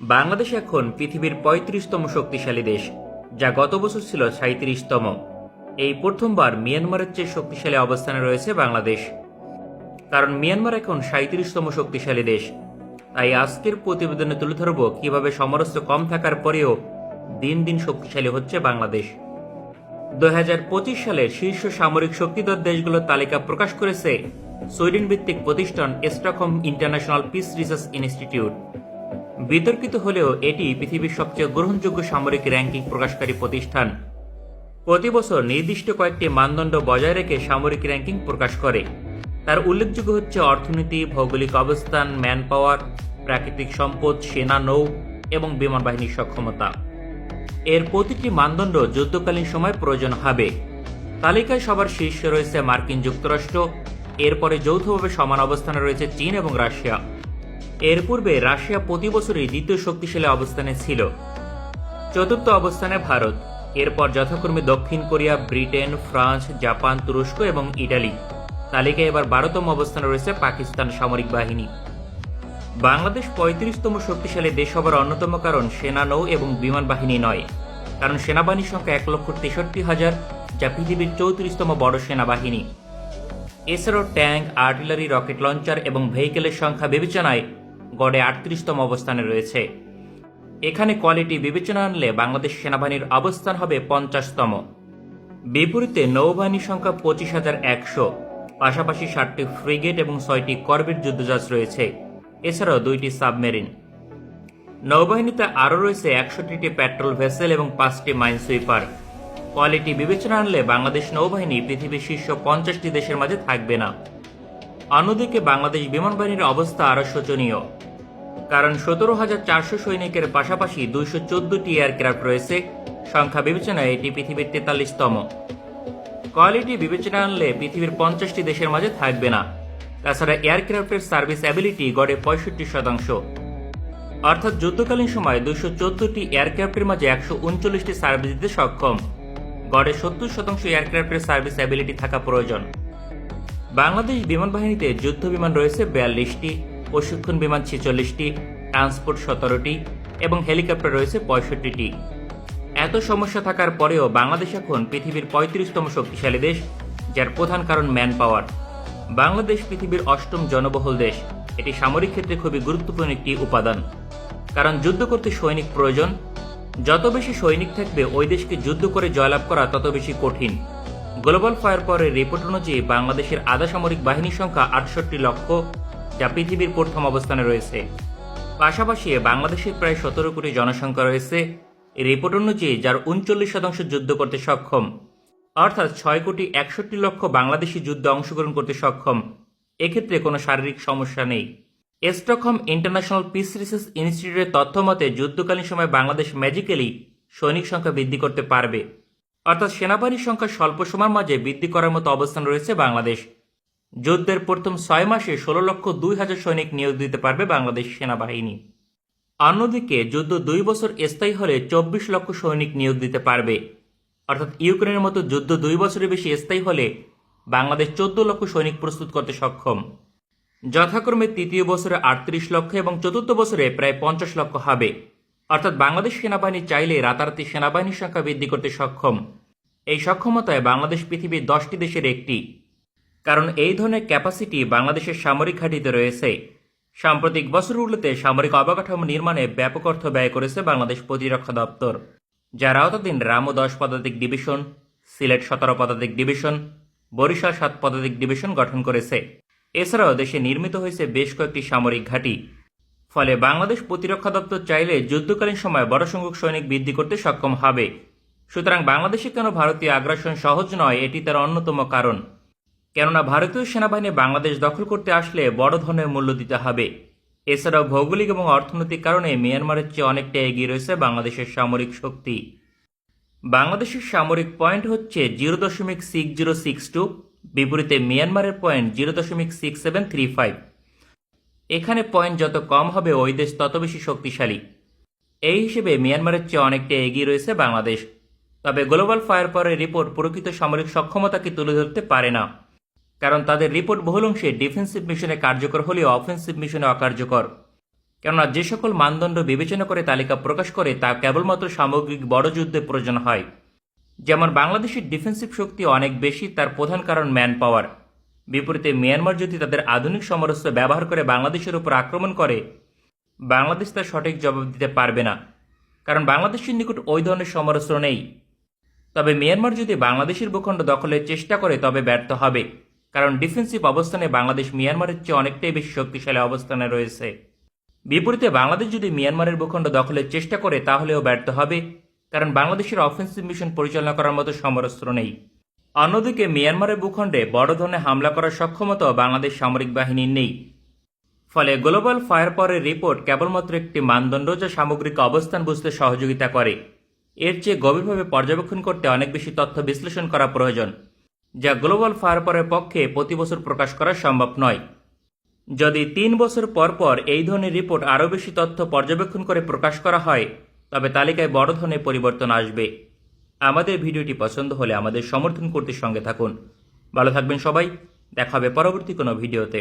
বাংলাদেশ এখন পৃথিবীর পঁয়ত্রিশতম শক্তিশালী দেশ, যা গত বছর ছিল সাঁত্রিশতম এই প্রথমবার মিয়ানমারের চেয়ে শক্তিশালী অবস্থানে রয়েছে বাংলাদেশ। কারণ মিয়ানমার এখন সাঁত্রিশতম শক্তিশালী দেশ। তাই আজকের প্রতিবেদনে তুলে ধরব কীভাবে সমরস্ত্র কম থাকার পরেও দিন দিন শক্তিশালী হচ্ছে বাংলাদেশ। দু হাজার পঁচিশ সালের শীর্ষ সামরিক শক্তিধর দেশগুলোর তালিকা প্রকাশ করেছে, সুইডেন ভিত্তিক প্রতিষ্ঠান Stockholm International Peace Research Institute বিতর্কিত হলেও এটি পৃথিবীর সবচেয়ে গ্রহণযোগ্য সামরিক র্যাঙ্কিং প্রকাশকারী প্রতিষ্ঠান। প্রতি বছর নির্দিষ্ট কয়েকটি মানদণ্ড বজায় রেখে সামরিক র্যাঙ্কিং প্রকাশ করে। তার উল্লেখযোগ্য হচ্ছে অর্থনীতি, ভৌগোলিক অবস্থান ম্যান পাওয়ার প্রাকৃতিক সম্পদ, সেনা, নৌ এবং বিমান বাহিনীর সক্ষমতা। এর প্রতিটি মানদণ্ড যুদ্ধকালীন সময় প্রয়োজন হবে। তালিকায় সবার শীর্ষে রয়েছে মার্কিন যুক্তরাষ্ট্র, এরপরে যৌথভাবে সমান অবস্থানে রয়েছে চীন এবং রাশিয়া। এর পূর্বে রাশিয়া প্রতি বছরই দ্বিতীয় শক্তিশালী অবস্থানে ছিল। চতুর্থ অবস্থানে ভারত, এরপর যথাক্রমে দক্ষিণ কোরিয়া, ব্রিটেন, ফ্রান্স, জাপান, তুরস্ক এবং ইটালি। তালিকায় এবার বারোতম অবস্থানে রয়েছে পাকিস্তান সামরিক বাহিনী। বাংলাদেশ পঁয়ত্রিশতম শক্তিশালী দেশ হবার অন্যতম কারণ সেনা নৌ এবং বিমান বাহিনী নয়। কারণ সেনাবাহিনীর সংখ্যা এক লক্ষ তেষট্টি হাজার, যা পৃথিবীর চৌত্রিশতম বড় সেনাবাহিনী। এছাড়াও ট্যাঙ্ক, আর্টিলারি, রকেট লঞ্চার এবং ভেহিকেলের সংখ্যা বিবেচনায় গড়ে আটত্রিশতম অবস্থানে রয়েছে। এখানে কোয়ালিটি বিবেচনা আনলে বাংলাদেশ সেনাবাহিনীর অবস্থান হবে পঞ্চাশতম। বিপরীতে নৌবাহিনীর সংখ্যা পঁচিশ হাজার একশো। পাশাপাশি ষাটটি ফ্রিগেট এবং ছয়টি করবেট যুদ্ধজাহাজ রয়েছে। এছাড়াও দুইটি সাবমেরিন। নৌবাহিনীতে আরও রয়েছে একষট্টিটি পেট্রোল ভেসেল এবং পাঁচটি মাইন সুইপার কোয়ালিটি বিবেচনা আনলে বাংলাদেশ নৌবাহিনী পৃথিবীর শীর্ষ পঞ্চাশটি দেশের মাঝে থাকবে না। অন্যদিকে বাংলাদেশ বিমান বাহিনীর অবস্থা আরও শোচনীয়। কারণ সতেরো হাজার চারশো সৈনিকের পাশাপাশি দুইশো চোদ্দটি এয়ারক্রাফট রয়েছে। সংখ্যা বিবেচনায় এটি পৃথিবীর তেতাল্লিশতম। কোয়ালিটি বিবেচনা আনলে পৃথিবীর পঞ্চাশটি দেশের মাঝে থাকবে না। তাছাড়া এয়ারক্রাফটের সার্ভিস অ্যাবিলিটি গড়ে পঁয়ষট্টি শতাংশ। অর্থাৎ যুদ্ধকালীন সময় দুইশো চোদ্দটি এয়ারক্রাফটের মাঝে একশো উনচল্লিশটি সার্ভিস দিতে সক্ষম। গড়ে সত্তর শতাংশ এয়ারক্রাফটের সার্ভিস অ্যাবিলিটি থাকা প্রয়োজন। বাংলাদেশ বিমান বাহিনীতে যুদ্ধ বিমান রয়েছে বিয়াল্লিশটি, প্রশিক্ষণ বিমান ছেচল্লিশটি, ট্রান্সপোর্ট সতেরোটি এবং হেলিকপ্টার রয়েছে পঁয়ষট্টিটি। এত সমস্যা থাকার পরেও বাংলাদেশ এখন পৃথিবীর পঁয়ত্রিশতম শক্তিশালী দেশ, যার প্রধান কারণ ম্যান পাওয়ার বাংলাদেশ পৃথিবীর অষ্টম জনবহুল দেশ, এটি সামরিক ক্ষেত্রে খুবই গুরুত্বপূর্ণ একটি উপাদান। কারণ যুদ্ধ করতে সৈনিক প্রয়োজন, যত বেশি সৈনিক থাকবে ওই দেশকে যুদ্ধ করে জয়লাভ করা তত বেশি কঠিন। গ্লোবাল ফায়ার পাওয়ারের রিপোর্ট অনুযায়ী বাংলাদেশের আধা সামরিক বাহিনীর সংখ্যা আটষট্টি লক্ষ, যা পৃথিবীর প্রথম অবস্থানে রয়েছে। পাশাপাশি বাংলাদেশের প্রায় সতেরো কোটি জনসংখ্যা রয়েছে। রিপোর্ট অনুযায়ী যার উনচল্লিশ শতাংশ যুদ্ধ করতে সক্ষম, অর্থাৎ ছয় কোটি একষট্টি লক্ষ বাংলাদেশি যুদ্ধে অংশগ্রহণ করতে সক্ষম, এক্ষেত্রে কোনো শারীরিক সমস্যা নেই। স্টকহোম ইন্টারন্যাশনাল পিস রিসার্চ ইনস্টিটিউটের তথ্য মতে যুদ্ধকালীন সময় বাংলাদেশ ম্যাজিক্যালি সৈনিক সংখ্যা বৃদ্ধি করতে পারবে। অর্থাৎ সেনাবাহিনীর সংখ্যা স্বল্প সময়ের মাঝে বৃদ্ধি করার মতো অবস্থান রয়েছে বাংলাদেশ। যুদ্ধের প্রথম ছয় মাসে ষোলো লক্ষ দুই হাজার সৈনিক নিয়োগ দিতে পারবে বাংলাদেশ সেনাবাহিনী। অন্যদিকে যুদ্ধ দুই বছর স্থায়ী হলে চব্বিশ লক্ষ সৈনিক নিয়োগ দিতে পারবে। অর্থাৎ ইউক্রেনের মতো যুদ্ধ দুই বছরের বেশি স্থায়ী হলে বাংলাদেশ চোদ্দ লক্ষ সৈনিক প্রস্তুত করতে সক্ষম। যথাক্রমে তৃতীয় বছরে আটত্রিশ লক্ষ এবং চতুর্থ বছরে প্রায় পঞ্চাশ লক্ষ হবে। অর্থাৎ বাংলাদেশ সেনাবাহিনী চাইলে রাতারাতি সেনাবাহিনীর সংখ্যা বৃদ্ধি করতে সক্ষম। এই সক্ষমতায় বাংলাদেশ পৃথিবীর দশটি দেশের একটি। কারণ এই ধরনের ক্যাপাসিটি বাংলাদেশের সামরিক ঘাঁটিতে রয়েছে। সাম্প্রতিক বছরগুলোতে সামরিক অবকাঠামো নির্মাণে ব্যাপক অর্থ ব্যয় করেছে বাংলাদেশ প্রতিরক্ষা দপ্তর। যার আওতাধীন রামু দশ পদাতিক ডিভিশন, সিলেট সতেরো পদাতিক ডিভিশন, বরিশাল সাত পদাতিক ডিভিশন গঠন করেছে। এছাড়াও দেশে নির্মিত হয়েছে বেশ কয়েকটি সামরিক ঘাঁটি। ফলে বাংলাদেশ প্রতিরক্ষা দপ্তর চাইলে যুদ্ধকালীন সময় বড় সংখ্যক সৈনিক বৃদ্ধি করতে সক্ষম হবে। সুতরাং বাংলাদেশে কেন ভারতীয় আগ্রাসন সহজ নয়, এটি তার অন্যতম কারণ। কেননা ভারতীয় সেনাবাহিনী বাংলাদেশ দখল করতে আসলে বড় ধরনের মূল্য দিতে হবে। এছাড়াও ভৌগোলিক এবং অর্থনৈতিক কারণে মিয়ানমারের চেয়ে অনেকটা এগিয়ে রয়েছে বাংলাদেশের সামরিক শক্তি। বাংলাদেশের সামরিক পয়েন্ট হচ্ছে জিরো দশমিক সিক্স জিরো সিক্স টু, বিপরীতে মিয়ানমারের পয়েন্ট জিরো দশমিক সিক্স সেভেন থ্রি ফাইভ। এখানে পয়েন্ট যত কম হবে, ওই দেশ তত বেশি শক্তিশালী। এই হিসেবে মিয়ানমারের চেয়ে অনেকটা এগিয়ে রয়েছে বাংলাদেশ। তবে গ্লোবাল ফায়ার পাওয়ারের রিপোর্ট প্রকৃত সামরিক সক্ষমতাকে তুলে ধরতে পারে না। কারণ তাদের রিপোর্ট বহুল অংশে ডিফেন্সিভ মিশনে কার্যকর হলেও অফেন্সিভ মিশনে অকার্যকর। কেননা যে সকল মানদণ্ড বিবেচনা করে তালিকা প্রকাশ করে তা কেবলমাত্র সামগ্রিক বড় যুদ্ধে প্রয়োজন হয়। যেমন বাংলাদেশের ডিফেন্সিভ শক্তি অনেক বেশি, তার প্রধান কারণ ম্যান পাওয়ার বিপরীতে মিয়ানমার যদি তাদের আধুনিক সমরস্ত্র ব্যবহার করে বাংলাদেশের উপর আক্রমণ করে, বাংলাদেশ তার সঠিক জবাব দিতে পারবে না। কারণ বাংলাদেশের নিকট ওই ধরনের সমরস্ত্র নেই। তবে মিয়ানমার যদি বাংলাদেশের ভূখণ্ড দখলের চেষ্টা করে, তবে ব্যর্থ হবে। কারণ ডিফেন্সিভ অবস্থানে বাংলাদেশ মিয়ানমারের চেয়ে অনেকটাই বেশি শক্তিশালী অবস্থানে রয়েছে। বিপরীতে বাংলাদেশ যদি মিয়ানমারের ভূখণ্ড দখলের চেষ্টা করে, তাহলেও ব্যর্থ হবে। কারণ বাংলাদেশের অফেন্সিভ মিশন পরিচালনা করার মতো সমরস্ত্র নেই। অন্যদিকে মিয়ানমারের ভূখণ্ডে বড় ধরনের হামলা করার সক্ষমতাও বাংলাদেশ সামরিক বাহিনীর নেই। ফলে গ্লোবাল ফায়ার পাওয়ারের রিপোর্ট কেবলমাত্র একটি মানদণ্ড যা সামগ্রিক অবস্থান বুঝতে সহযোগিতা করে। এর চেয়ে গভীরভাবে পর্যবেক্ষণ করতে অনেক বেশি তথ্য বিশ্লেষণ করা প্রয়োজন, যা গ্লোবাল ফায়ার পাওয়ারের পক্ষে প্রতি বছর প্রকাশ করা সম্ভব নয়। যদি তিন বছর পর পর এই ধরনের রিপোর্ট আরও বেশি তথ্য পর্যবেক্ষণ করে প্রকাশ করা হয়, তবে তালিকায় বড় ধরনের পরিবর্তন আসবে। আমাদের ভিডিওটি পছন্দ হলে আমাদের সমর্থন করতে সঙ্গে থাকুন। ভালো থাকবেন সবাই, দেখা হবে পরবর্তী কোনো ভিডিওতে।